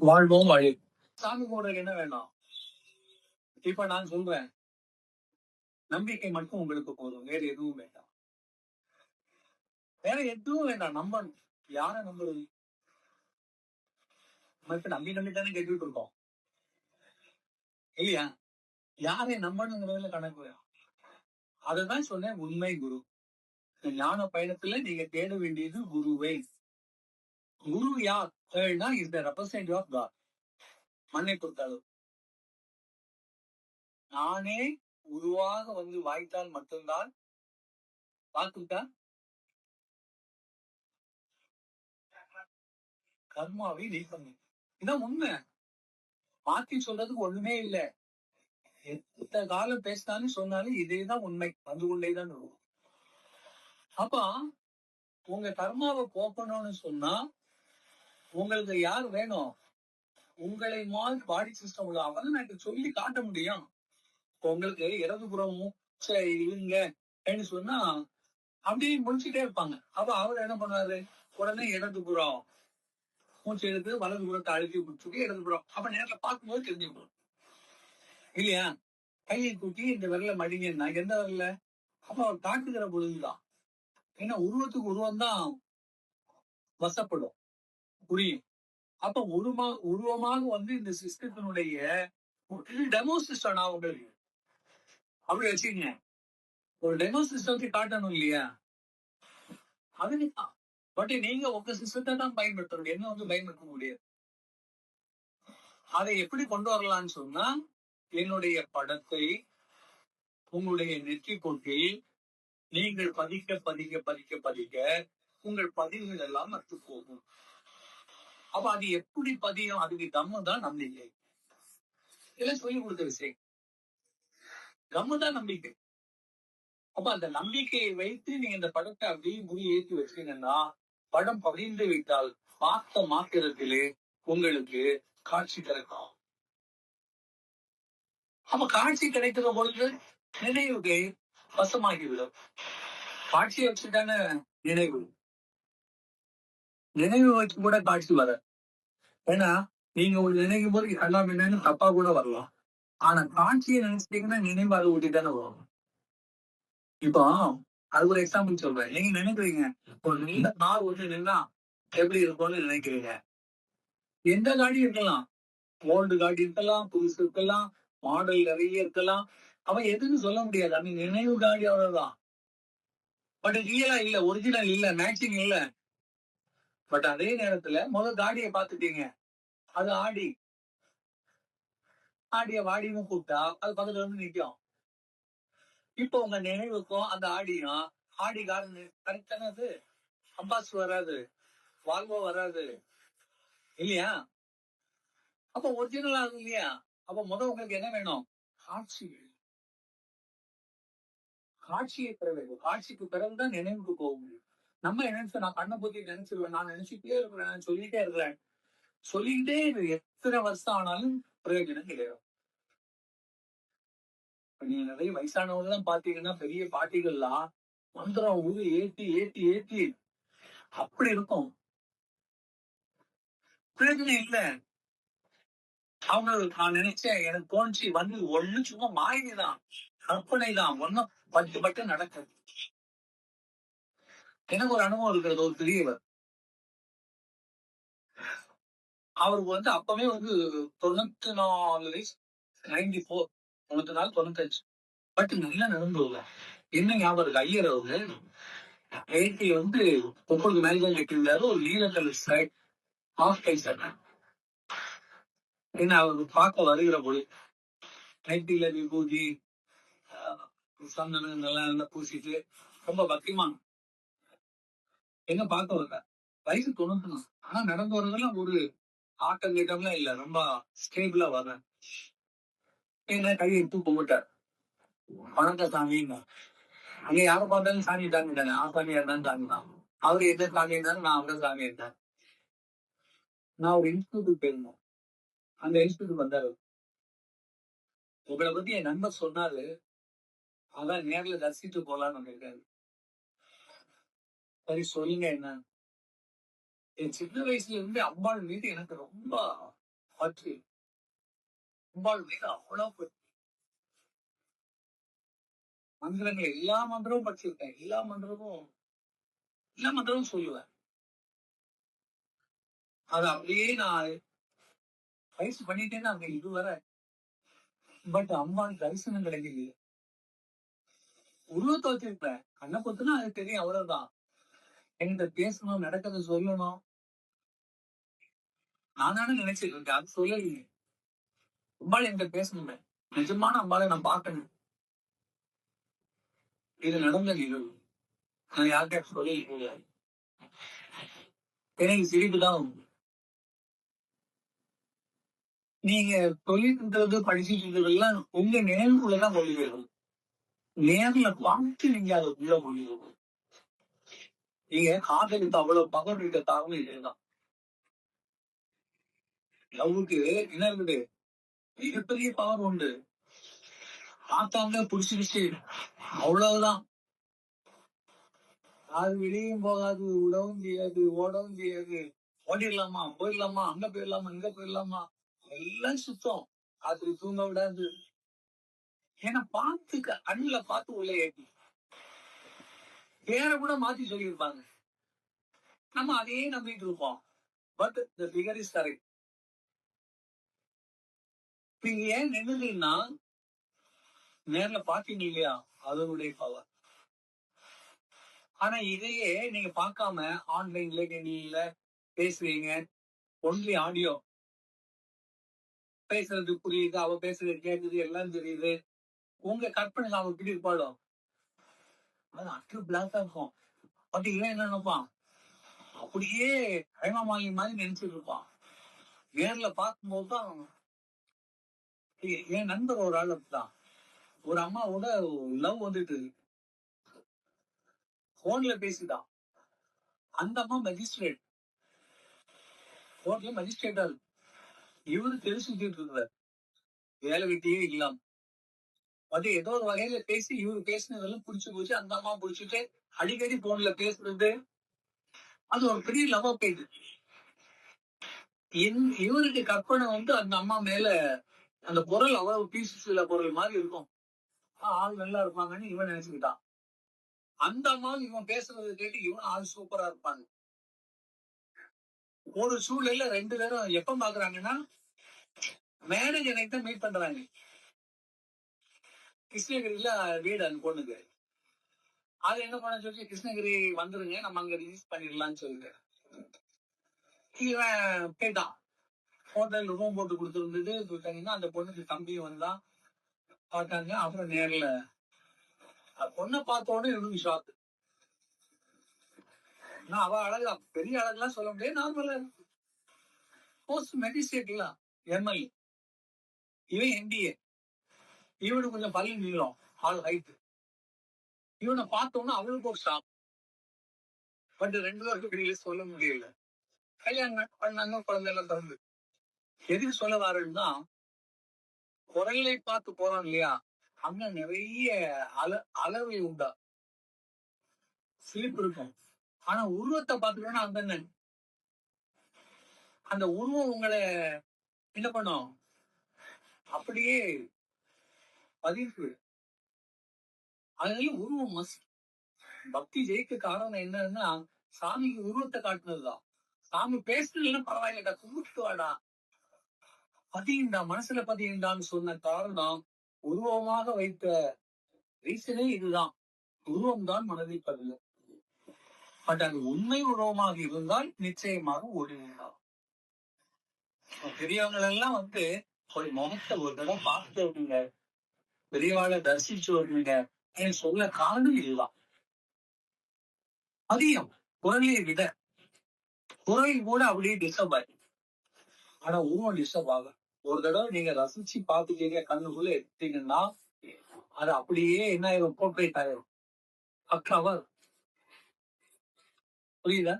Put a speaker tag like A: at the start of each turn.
A: வாழ்வோம் வழி. சாமி கும்பிடுறதுக்கு என்ன வேணும்? இப்ப நான் சொல்றேன். நம்பிக்கை மட்டும் உங்களுக்கு போதும். வேற எதுவும் வேண்டாம். வேற எதுவும் வேண்டாம். நம்ப யார நம்புறது? இப்ப நம்பி நம்பி தானே கேட்டுட்டு இருக்கோம். இல்லையா? யாரை நம்பணுங்கிறதுல கணக்கு அதுதான் சொன்னேன் உண்மை குரு. ஞான பயணத்துல நீங்க தேட வேண்டியது குருவை. குரு யார் is the representative of God மண்ணை பொறுத்தளவு நானே உருவாக வந்து வாய்த்தால் மட்டும்தான் பார்த்துட்டா கர்மாவை நீக்கணும் இதான் உண்மை. மாத்தி சொல்றதுக்கு ஒண்ணுமே இல்லை. எந்த காலம் பேசினாலும் சொன்னாலும் இதேதான் உண்மை. வந்து கொண்டேதான் இருக்கும். அப்ப உங்க கர்மாவை போக்கணும்னு சொன்னா உங்களுக்கு யார் வேணும்? உங்களை மாதிரி பாடி சிஸ்டம் உள்ள அவங்க எனக்கு சொல்லி காட்ட முடியும். உங்களுக்கு உங்களுக்கு இடதுபுறமும் சரி இருங்க சொன்னா அப்படியே முடிச்சுட்டே இருப்பாங்க. அப்ப அவர் என்ன பண்ணுவாரு? உடனே இடது புறம் மூச்சு எடுத்து வலது புறத்தை அழுத்தி குடிச்சிக்கிட்டு இடது புறம். அப்ப நேரத்துல பார்க்கும்போது தெரிஞ்சுக்கணும் இல்லையா? கையை கூட்டி இந்த விரல மடிங்கன்னா எந்த விரல அப்ப அவர் காட்டுகிற பொழுதுதான். ஏன்னா உருவத்துக்கு உருவம் தான் வசப்படும். புரியும். அப்ப உருமா உருவமாக வந்து இந்த சிஸ்டத்தினுடைய டெமோ சிஸ்டம் நான் உங்களுக்கு அப்படி வச்சுக்கங்க. ஒரு டெமோ சிஸ்டத்தை காட்டணும் இல்லையா? அதுதான் பட் நீங்க உங்க சிஸ்டத்தை தான் பயன்படுத்தணும். என்ன வந்து பயன்படுத்த முடியாது? அதை எப்படி கொண்டு வரலாம்னு சொன்னா என்னுடைய படத்தை உங்களுடைய நெற்றி கொட்டில் நீங்கள் பதிக்க பதிக்க பதிக்க பதிக்க உங்கள் பதிவுகள் எல்லாம் அற்று போகும். அப்ப அது எப்படி பதியும்? அதுக்கு தம்மு தான் நம்பிக்கை. இதெல்லாம் சொல்லி கொடுத்த விஷயம். கம்மு தான் நம்பிக்கை. அப்ப அந்த நம்பிக்கையை வைத்து நீங்க இந்த படத்தை அப்படியே முடி ஏற்றி வச்சீங்கன்னா படம் பதிந்து விட்டால் பார்த்த மாத்திரத்திலே உங்களுக்கு காட்சி கிடைக்கும். அப்ப காட்சி கிடைக்கிற பொழுது நினைவுகள் வசமாகிவிடும். காட்சியை வச்சுட்டான நினைவு. நினைவு வச்சு கூட காட்சி வர ஏன்னா நீங்க ஒரு நினைக்கும் போது எல்லாம் என்னன்னு தப்பா கூட வரலாம். ஆனா காட்சியை நினைச்சிட்டீங்கன்னா நினைவு அதை ஊட்டி தானே வரும். இப்போ அது ஒரு எக்ஸாம்பிள் சொல்றேன். நீங்க நினைக்கிறீங்க ஒரு நீண்ட கார் ஒன்று நின்னா எப்படி இருக்கும்னு நினைக்கிறீங்க? எந்த காடி இருக்கலாம். ஓல்டு காடி இருக்கலாம் புதுசு இருக்கலாம் மாடல் நிறைய இருக்கலாம். அவன் எதுன்னு சொல்ல முடியாது. அவன் நினைவு காடி அவ்வளவுதான். பட் ரியலா இல்ல ஒரிஜினல் இல்ல மேட்சிங் இல்ல. பட் அதே நேரத்துல முதல் காடியை பாத்துட்டீங்க அது ஆடி. ஆடிய வாடியும் கூப்பிட்டா அது பக்கத்துல வந்து நிக்கும். இப்போ உங்க நினைவுக்கும் அந்த ஆடியும் ஆடி காரணம் கரெக்டானது அம்பாஸ் வராது. வால்வோ வராது. இல்லையா? அப்ப ஒரிஜினல் ஆகும் இல்லையா? அப்ப முதல் உங்களுக்கு என்ன வேணும்? காட்சி காட்சியை பெற வேண்டும். காட்சிக்கு பிறகுதான் நினைவுக்கு போக முடியும். நம்ம நினைச்சு நான் கண்ணை பத்தி நினைச்சிருவேன். நான் நினைச்சுட்டே இருக்கிறேன் நான் சொல்லிட்டே இருக்கிறேன் சொல்லிக்கிட்டே எத்தனை வருஷம் ஆனாலும் பிரயோஜனம் கிடையாது. நீங்க நிறைய வயசானவங்க பாத்தீங்கன்னா பெரிய பாட்டிகள்லாம் மந்திரம் ஊரு ஏத்தி ஏத்தி ஏத்தி அப்படி இருக்கும். பிரயோஜனம் இல்ல. அவங்க நான் நினைச்சேன் எனக்கு தோணுச்சு வந்து ஒண்ணு சும்மா மாயினி தான் கற்பனை தான் ஒன்னும் பட்டு பட்டு நடக்குது. எனக்கு ஒரு அனுபவம் இருக்கிறது ஒரு பெரியவர் அவருக்கு வந்து அப்பவே வந்து தொண்ணூத்தி நாலு வயசு நைன்டி போர் தொண்ணூத்தி நாலு தொண்ணூத்தஞ்சு. பட் நல்லா நடந்து என்ன ஞாபகம் இருக்கு? ஐயர் அவரு எயிட்டி வந்து முப்பது மேலே கட்டியிருந்தாரு ஒரு நீலக்கல் ஷர்ட் ஆஃப் கை ஷர்ட் என்ன அவர் பார்க்க வருகிற பொழுது நைட்டில விபூதி சந்தனம் நல்லா நல்லா பூசிட்டு ரொம்ப பக்திமான். எங்க பார்க்க வரல. வயசு தொண்ணூத்தி ஆனா நடந்து வரதெல்லாம் ஒரு ஆட்டம் கேட்டம்லாம் இல்ல ரொம்ப ஸ்டேபிளா வர்றேன். என்ன கையை எடுத்து கும்பிட்டார் வணக்க சாமிங்க அங்க யார பார்த்தாலும் சாமி தாங்கிட்டாங்க ஆ சாமி இருந்தாலும் தாங்கினான் அவரு எந்த சாமி இருந்தாலும் நான் அவர சாமி இருந்தேன் நான் ஒரு இன்ஸ்டியூட்டுக்கு போயிருந்தேன். அந்த இன்ஸ்டியூட் வந்தாரு. உங்களை பத்தி என் நண்பர் சொன்னாரு. அதான் நேர்ல தரிசிட்டு போலான்னு இருக்காரு சரி சொல்லுங்க என்ன? என் சின்ன வயசுல இருந்து அம்பாள் மீது எனக்கு ரொம்ப ஆற்று அம்பாள் மீது அவ்வளவு பற்றி மந்திரங்கள் எல்லா மந்திரமும் படிச்சிருக்கேன். எல்லா மந்திரமும் எல்லா மந்திரமும் சொல்லுவேன். அது அப்படியே நான் வயசு பண்ணிட்டேன்னு அங்க இதுவரை பட் அம்பாள் தரிசனம் கிடைக்கல உருவத்தை வச்சிருப்பேன். கண்ணை பொத்துனா அது தெரியும். அவ்வளவுதான். என்கிட்ட பேசணும் நடக்கிறத சொல்லணும். நான் தானே நினைச்சிட்டு இருக்கேன் அது சொல்லலையே. அம்பாள் என்கிட்ட பேசணுமே. நிஜமான அம்பாளை நான் பார்க்கணும். இது நடந்த நிகழ்வு. நான் யார்கிட்ட சொல்லல எனக்கு சிரிப்பு தான் வரும். நீங்க தொழில்ன்றது படிச்சுட்டு இருக்கிறதெல்லாம் உங்க நினைவுக்குள்ளதான் கொண்டு நேர்ல பார்த்து நீங்க அதை உள்ள மொழிகள் நீங்க காதலித்து அவ்வளவு பகர் இருக்க காரணம் இதுதான் லவ்வுக்கு என்ன இருக்குது? மிகப்பெரிய பவர் உண்டு. பார்த்தாங்க புடிச்சிருச்சு அவ்வளவுதான். அது வெளியும் போகாது விடவும் செய்யாது ஓடவும் செய்யாது. ஓடிடலாமா? போயிடலாமா? அங்க போயிடலாமா? இங்க போயிடலாமா? எல்லாம் சுத்தம். ராத்திரி தூங்க விடாது. ஏன்னா பார்த்து க- கண்ணுல பார்த்து உள்ள ஏற்றி பேரை கூட மாத்தி சொல்லியிருப்பாங்க. நம்ம அதையே நம்பிட்டு இருப்போம். But the figure is correct நீங்க ஏன் நின்னுங்கன்னா நேர்ல பாத்தீங்க இல்லையா? அதனுடைய பவர் ஆனா இதையே நீங்க பார்க்காம ஆன்லைன்ல கணினியில பேசுறீங்க. ஒன்லி ஆடியோ பேசுறது புரியுது அவ பேசுறது கேக்குது எல்லாம் தெரியுது. உங்க கற்பனை அவ பிடிப்பாடும் இருப்பாளோ? அது அற்று பிளாக்கா இருக்கும் பட் இவன் என்ன நினைப்பான்? அப்படியே ஹேமமாலி மாதிரி நினைச்சிட்டு இருப்பான். நேர்ல பார்க்கும்போது தான் என் நண்பர் ஒரு ஆள் அப்படிதான் ஒரு அம்மாவோட லவ் வந்துட்டு போன்ல பேசிட்டான் அந்த அம்மா மஜிஸ்ட்ரேட் கோர்ட்ல மஜிஸ்ட்ரேட்டா இருக்கு. இவரு தெரிஞ்சுக்கிட்டு இருக்கிறார் வேலை வெட்டியே இல்லாம. அது ஏதோ ஒரு வகையில பேசி இவரு பேசினதெல்லாம் புடிச்சு போச்சு அந்த அம்மா புடிச்சுட்டு அடிக்கடி போன்ல பேசுறது. அது ஒரு பெரிய லவ் போயிட்டு இவருக்கு கற்பனை வந்து அந்த அம்மா மேல அந்த பொருள் அவ்வளவு பீசுல பொருள் மாதிரி இருக்கும். ஆள் நல்லா இருப்பாங்கன்னு இவன் நினைச்சுக்கிட்டான். அந்த அம்மாவும் இவன் பேசுறதை கேட்டு இவன் ஆள் சூப்பரா இருப்பாங்க. ஒரு சூழ்நிலையில ரெண்டு பேரும் எப்ப பாக்குறாங்கன்னா மேரேஜ் எனக்கு தான் மீட் பண்றாங்க. கிருஷ்ணகிரியில வீடு அந்த பொண்ணுக்கு. அது என்ன பண்ண சொல்லி கிருஷ்ணகிரி வந்துருங்க நம்ம அங்க ரிஜிஸ்ட் பண்ணிடலாம்னு சொல்லிட்டு. இவன் போயிட்டான். ஹோட்டல் ரூம் போட்டு கொடுத்துருந்தது போயிட்டாங்கன்னா அந்த பொண்ணுக்கு தம்பி வந்தான். பார்த்தாங்க அப்புறம் நேர்ல. அந்த பொண்ணை பார்த்த உடனே இவனுக்கு ஷாக்கு நான் அவ அழகா பெரிய அழகுலாம் சொல்ல முடியாது நார்மலா போஸ்ட் மெஜிஸ்ட்ரேட்லாம் எம்எல்ஏ இவன் எம்பிஏ இவனுக்கு கொஞ்சம் பள்ளி நீளம் ஆள் ஹைட் இவனை பார்த்தோம்னா அவனுக்கு ஒரு ஷாக் பட் ரெண்டு பேருக்கு வெளியில சொல்ல முடியல. கல்யாணம் பண்ணாங்க குழந்தை எல்லாம் திறந்து எதுக்கு சொல்ல வரேன்னா குரலை பார்த்து போறோம் இல்லையா? அங்க நிறைய அல அளவை உண்டா? சிலிப் இருக்கும். ஆனா உருவத்தை பார்த்துக்கணும் அந்த அந்த உருவம் உங்களை என்ன பண்ணும்? அப்படியே பதிவு. அதனால உருவம் மஸ்ட் பக்தி ஜெயிக்க காரணம் என்னன்னா சாமிக்கு உருவத்தை காட்டுனதுதான். சாமி பேசுறதுல பரவாயில்லடா கும்பிட்டு வாடா. பதியுண்டா மனசுல பதியுண்டான்னு சொன்ன காரணம் உருவமாக வைத்த ரீசனே இதுதான். உருவம் தான் மனதை பதிவு பட் அது உண்மை உருவமாக இருந்தால் நிச்சயமாக ஒளிவுண்டாம் பெரியவங்க எல்லாம் வந்து ஒரு முகத்தை ஒரு தடவை பார்த்து பெரியவாளை தரிசிச்சு வருவீங்க என் சொல்ல காரணம் இதுதான். அதிகம் குரலையை விட குரல் கூட அப்படியே டிஸ்டர்ப் ஆகி ஆனா உருவம் டிஸ்டர்ப் ஆகும். ஒரு தடவை நீங்க ரசிச்சு பாத்துட்டீங்க கண்ணுக்குள்ள எடுத்தீங்கன்னா அது அப்படியே என்ன ஆயிரும் போர்ட்ரேட் ஆயிரும். புரியுதா?